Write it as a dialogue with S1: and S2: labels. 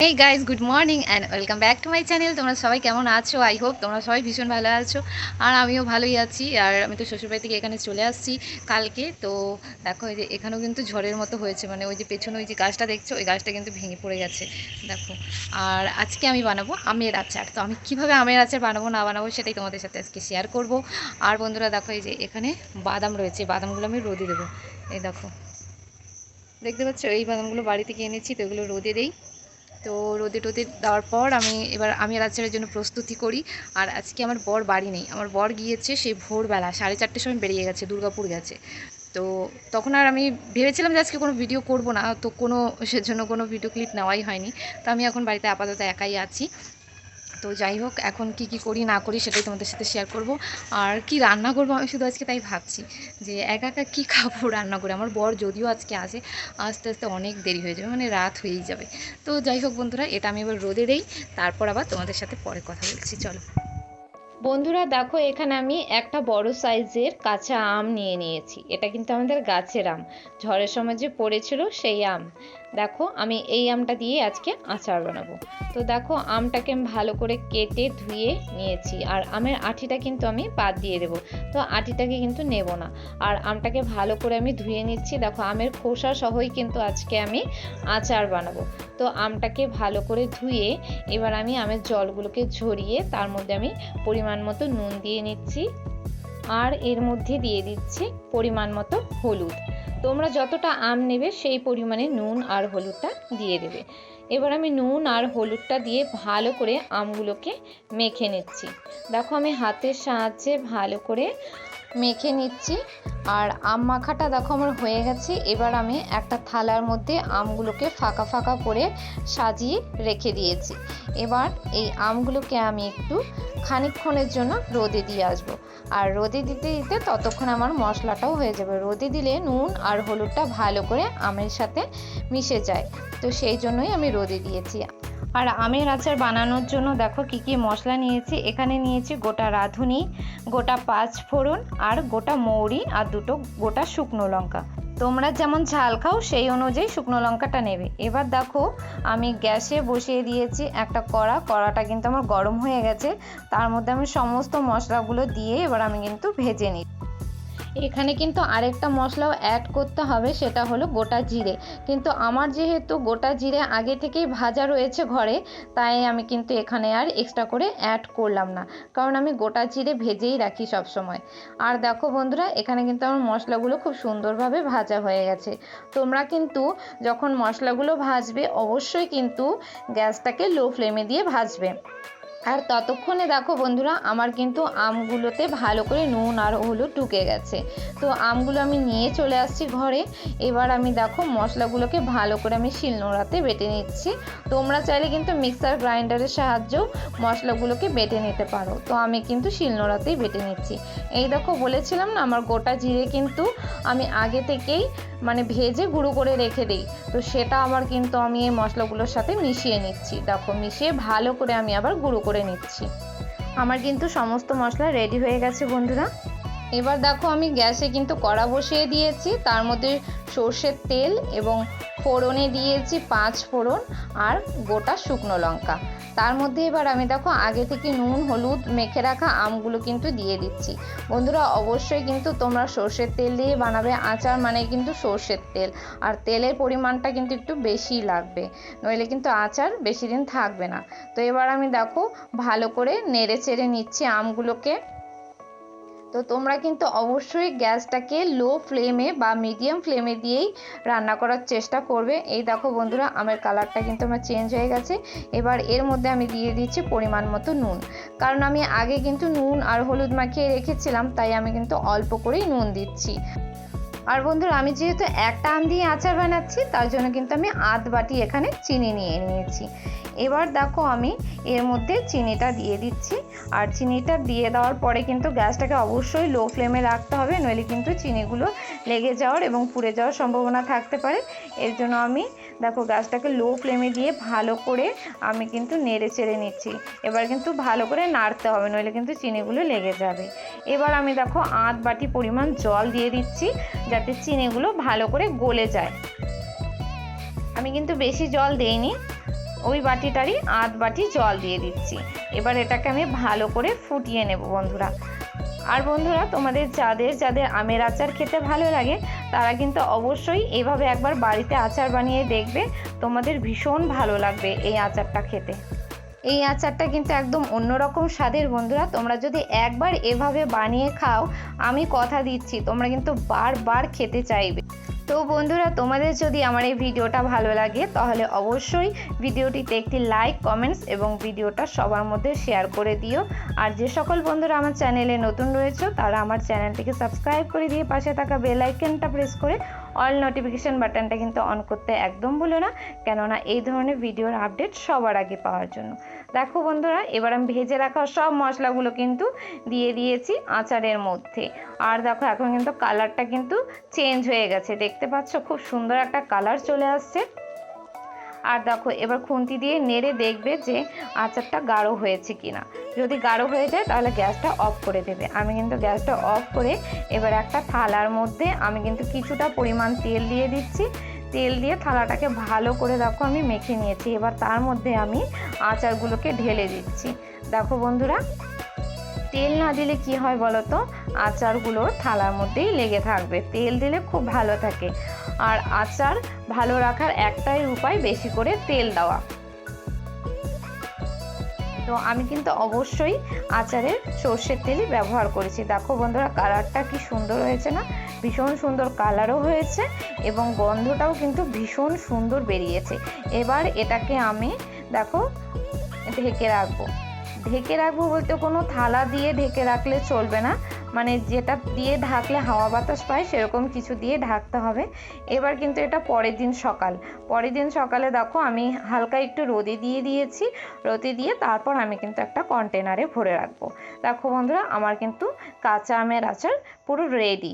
S1: এই guys good morning and welcome back to my channel তোমরা সবাই কেমন আছো? আই হোপ তোমরা সবাই ভীষণ ভালো আছো। আর আমিও ভালোই আছি। আর আমি তো শ্বশুরবাড়ি থেকে এখানে চলে আসছি কালকে। তো দেখো এই যে এখানেও কিন্তু ঝড়ের মতো হয়েছে। মানে ওই যে পেছনে ওই যে গাছটা দেখছ, ওই গাছটা কিন্তু ভেঙে পড়ে গেছে। দেখো। আর আজকে আমি বানাবো আমের আচার। তো আমি কীভাবে আমের আচার বানাবো, না বানাবো সেটাই তোমাদের সাথে আজকে শেয়ার করব। আর বন্ধুরা দেখো এই যে এখানে বাদাম রয়েছে। বাদামগুলো আমি রোদে দেবো। এই দেখো। দেখতে পাচ্ছ? এই বাদামগুলো বাড়ি থেকে এনেছি, তো এগুলো রোদে দেই। তো রোদে টোদে দেওয়ার পর আমি এবার, আমি আচারের জন্য প্রস্তুতি করি। আর আজকে আমার বর বাড়ি নেই। আমার বর গিয়েছে সেই ভোরবেলা, সাড়ে চারটের সময় বেরিয়ে গেছে, দুর্গাপুর গেছে। তো তখন আর আমি ভেবেছিলাম যে আজকে কোনো ভিডিও করব না, তো কোনো, সেজন্য কোনো ভিডিও ক্লিপ নেওয়াই হয়নি। তো আমি এখন বাড়িতে আপাতত একাই আছি। তো যাই হোক, এখন কি কি করি না করি সেটাই তোমাদের সাথে শেয়ার করব। আর কি রান্না করব আমি শুধু আজকে তাই ভাবছি যে একা একা কী খাব রান্না করে? আমার বর যদিও আজকে আসে, আস্তে আস্তে অনেক দেরি হয়ে যাবে মানে রাত হয়েই যাবে। তো যাই হোক বন্ধুরা, এটা আমি এবার রোদে দেই, তারপর আবার তোমাদের সাথে পরে কথা বলছি, চলো। বন্ধুরা দেখো, এখানে আমি একটা বড় সাইজের কাঁচা আম নিয়ে নিয়েছি। এটা কিন্তু আমাদের গাছের আম। ঝড়ের সময় যে পড়েছিল সেই আম। দেখো, আমি এই আমটা দিয়ে আজকে আচার বানাবো। তো দেখো, আমটাকে আমি ভালো করে কেটে ধুয়ে নিয়েছি। আর আমের আঠিটা কিন্তু আমি বাদ দিয়ে দেবো। তো আঠিটাকে কিন্তু নেব না। আর আমটাকে ভালো করে আমি ধুয়ে নিচ্ছি। দেখো, আমের খোসা সহই কিন্তু আজকে আমি আচার বানাবো। তো আমটাকে ভালো করে ধুয়ে এবার আমি আমের জলগুলোকে ঝরিয়ে তার মধ্যে আমি পরিমাণ মতো নুন দিয়ে নিচ্ছি আর এর মধ্যে দিয়ে দিচ্ছি পরিমাণ মতো হলুদ। তোমরা যতটা আম নেবে সেই পরিমাণে নুন আর হলুদটা দিয়ে দেবে। এবার আমি নুন আর হলুদটা দিয়ে ভালো করে আমগুলোকে মেখে নিচ্ছি। দেখো আমি হাতের সাহায্যে ভালো করে মেখে নিচ্ছি। আর আম মাখাটা দেখো আমার হয়ে গেছে। এবার আমি একটা থালার মধ্যে আমগুলোকে ফাঁকা ফাঁকা করে সাজিয়ে রেখে দিয়েছি। এবার এই আমগুলোকে আমি একটু খানিকক্ষণের জন্য রোদে দিয়ে আসব। আর রোদে দিতে দিতে ততক্ষণ আমার মশলাটাও হয়ে যাবে। রোদে দিলে নুন আর হলুদটা ভালো করে আমের সাথে মিশে যায়। তো সেই জন্যই আমি রোদে দিয়েছি। আর আমের আচার বানানোর জন্য দেখো কি কি মশলা নিয়েছি। এখানে নিয়েছি গোটা রাঁধুনি, গোটা পাঁচ ফোড়ন আর গোটা মৌরি আর দুটো গোটা শুকনো লঙ্কা। তোমরা যেমন ঝাল খাও সেই অনুযায়ী শুকনো লঙ্কাটা নেবে। এবার দেখো আমি গ্যাসে বসিয়ে দিয়েছি একটা কড়া। কড়াটা কিন্তু আমার গরম হয়ে গেছে। তার মধ্যে আমি সমস্ত মশলাগুলো দিয়ে এবার আমি কিন্তু ভেজে নিই এখানে কিন্তু আরেকটা মশলাও অ্যাড করতে হবে, সেটা হলো গোটা জিরে। কিন্তু আমার যেহেতু গোটা জিরে আগে থেকেই ভাজা রয়েছে ঘরে, তাই আমি কিন্তু এখানে আর এক্সট্রা করে অ্যাড করলাম না। কারণ আমি গোটা জিরে ভেজেই রাখি সব সময় আর দেখো বন্ধুরা, এখানে কিন্তু আমার মশলাগুলো খুব সুন্দরভাবে ভাজা হয়ে গেছে। তোমরা কিন্তু যখন মশলাগুলো ভাজবে, অবশ্যই কিন্তু গ্যাসটাকে লো ফ্লেমে দিয়ে ভাজবে। আর ততক্ষণে দেখো বন্ধুরা, আমার কিন্তু আমগুলোতে ভালো করে নুন আর হলুদ ঢুকে গেছে। তো আমগুলো আমি নিয়ে চলে আসছি ঘরে। এবার আমি দেখো মশলাগুলোকে ভালো করে আমি শিলনোড়াতে বেটে নিচ্ছি। তোমরা চাইলে কিন্তু মিক্সার গ্রাইন্ডারের সাহায্যেও মশলাগুলোকে বেটে নিতে পারো। তো আমি কিন্তু শিলনোড়াতেই বেটে নিচ্ছি। এই দেখো বলেছিলাম না, আমার গোটা জিরে কিন্তু আমি আগে থেকেই মানে ভেজে গুঁড়ো করে রেখে দিই। তো সেটা আমার কিন্তু আমি এই মশলাগুলোর সাথে মিশিয়ে নিচ্ছি। দেখো মিশিয়ে ভালো করে আমি আবার গুঁড়ো করে নিচ্ছি। আমার কিন্তু সমস্ত মশলা রেডি হয়ে গেছে বন্ধুরা। এবার দেখো আমি গ্যাসে কিন্তু কড়া বসিয়ে দিয়েছি। তার মধ্যে সর্ষের তেল এবং ফোড়নে দিয়েছি পাঁচ ফোড়ন আর গোটা শুকনো লঙ্কা। তার মধ্যে এবার আমি দেখো আগে থেকে নুন, হলুদ মেখে রাখা আমগুলো কিন্তু দিয়ে দিচ্ছি। বন্ধুরা, অবশ্যই কিন্তু তোমরা সর্ষের তেল দিয়ে বানাবে। আচার মানে কিন্তু সর্ষের তেল। আর তেলের পরিমাণটা কিন্তু একটু বেশি লাগবে। নইলে কিন্তু আচার বেশি দিন থাকবে না। তো এবার আমি দেখো ভালো করে নেড়ে চেড়ে নিচ্ছি আমগুলোকে। তো তোমরা কিন্তু অবশ্যই গ্যাসটাকে লো ফ্লেমে বা মিডিয়াম ফ্লেমে দিয়েই রান্না করার চেষ্টা করবে। এই দেখো বন্ধুরা, আমের কালারটা কিন্তু আমার চেঞ্জ হয়ে গেছে। এবার এর মধ্যে আমি দিয়ে দিচ্ছি পরিমাণ মতো নুন। কারণ আমি আগে কিন্তু নুন আর হলুদ মাখিয়ে রেখেছিলাম, তাই আমি কিন্তু অল্প করেই নুন দিচ্ছি। আর বন্ধুরা, আমি যেহেতু একটা আম দিয়ে আচার বানাচ্ছি, তার জন্য কিন্তু আমি আধ বাটি এখানে চিনি নিয়ে নিয়েছি। এবার দেখো আমি এর মধ্যে চিনিটা দিয়ে দিচ্ছি। আর চিনিটা দিয়ে দেওয়ার পরে কিন্তু গ্যাসটাকে অবশ্যই লো ফ্লেমে রাখতে হবে, নইলে কিন্তু চিনিগুলো লেগে যাওয়ার এবং পুড়ে যাওয়ার সম্ভাবনা থাকতে পারে। এর জন্য আমি দেখো গ্যাসটাকে লো ফ্লেমে দিয়ে ভালো করে আমি কিন্তু নেড়ে চেড়ে নিচ্ছি। এবার কিন্তু ভালো করে নাড়তে হবে, নইলে কিন্তু চিনিগুলো লেগে যাবে। এবার আমি দেখো আধ বাটি পরিমাণ জল দিয়ে দিচ্ছি, যাতে চিনিগুলো ভালো করে গলে যায়। আমি কিন্তু বেশি জল দেইনি। ওই বাটিটারই আধ বাটি জল দিয়ে দিচ্ছি। এবার এটাকে আমি ভালো করে ফুটিয়ে নেব বন্ধুরা। আর বন্ধুরা, তোমাদের যাদের যাদের আমের আচার খেতে ভালো লাগে, তারা কিন্তু অবশ্যই এভাবে একবার বাড়িতে আচার বানিয়ে দেখবে। তোমাদের ভীষণ ভালো লাগবে এই আচারটা খেতে। এই আচারটা কিন্তু একদম অন্যরকম স্বাদের বন্ধুরা। তোমরা যদি একবার এভাবে বানিয়ে খাও, আমি কথা দিচ্ছি, তোমরা কিন্তু বারবার খেতে চাইবে। তো বন্ধুরা, তোমাদের যদি আমার এই ভিডিওটা ভালো লাগে, তাহলে অবশ্যই ভিডিওটিতে একটি লাইক কমেন্টস এবং ভিডিওটা সবার মধ্যে শেয়ার করে দিও। আর যে সকল বন্ধুরা আমার চ্যানেলে নতুন রয়েছে, তারা আমার চ্যানেলটিকে সাবস্ক্রাইব করে দিয়ে পাশে থাকা বেল আইকনটা প্রেস করে অল নোটিফিকেশান বাটনটা কিন্তু অন করতে একদম ভুলো না, কেননা এই ধরনের ভিডিওর আপডেট সবার আগে পাওয়ার জন্য। দেখো বন্ধুরা, এবার আমি ভেজে রাখা সব মশলাগুলো কিন্তু দিয়ে দিয়েছি আচারের মধ্যে। আর দেখো, এখন কিন্তু কালারটা কিন্তু চেঞ্জ হয়ে গেছে। দেখতে পাচ্ছ, খুব সুন্দর একটা কালার চলে আসছে। আর দেখো, এবার খুন্তি দিয়ে নেড়ে দেখবে যে আচারটা গাঢ় হয়েছে কিনা। যদি গাঢ় হয়ে যায়, তাহলে গ্যাসটা অফ করে দেবে। আমি কিন্তু গ্যাসটা অফ করে এবার একটা থালার মধ্যে আমি কিন্তু কিছুটা পরিমাণ তেল দিয়ে দিচ্ছি। তেল দিয়ে থালাটাকে ভালো করে দেখো আমি মেখে নিয়েছি। এবার তার মধ্যে আমি আচারগুলোকে ঢেলে দিচ্ছি। দেখো বন্ধুরা তেল না দিলে কি হয় বলো তো? আচারগুলো থালার মধ্যেই লেগে থাকবে। তেল দিলে খুব ভালো থাকে। আর আচার ভালো রাখার একটাই উপায় বেশি করে তেল দেওয়া। তো আমি কিন্তু অবশ্যই আচারের সর্ষের তেলই ব্যবহার করেছি। দেখো বন্ধুরা, কালারটা কি সুন্দর হয়েছে না? ভীষণ সুন্দর কালারও হয়েছে এবং গন্ধটাও কিন্তু ভীষণ সুন্দর বেরিয়েছে। এবার এটাকে আমি, দেখো, ঢেকে রাখব। ঢেকে রাখব বলতে কোনো থালা দিয়ে ঢেকে রাখলে চলবে না। মানে যেটা দিয়ে ঢাকলে হাওয়া বাতাস পায়, সেরকম কিছু দিয়ে ঢাকতে হবে। এবার কিন্তু এটা পরের দিন সকাল। পরের দিন সকালে দেখো আমি হালকা একটু রোদে দিয়ে দিয়েছি। রোদে দিয়ে তারপর আমি কিন্তু একটা কন্টেনারে ভরে রাখব। দেখো বন্ধুরা, আমার কিন্তু কাঁচা আমের আচার পুরো রেডি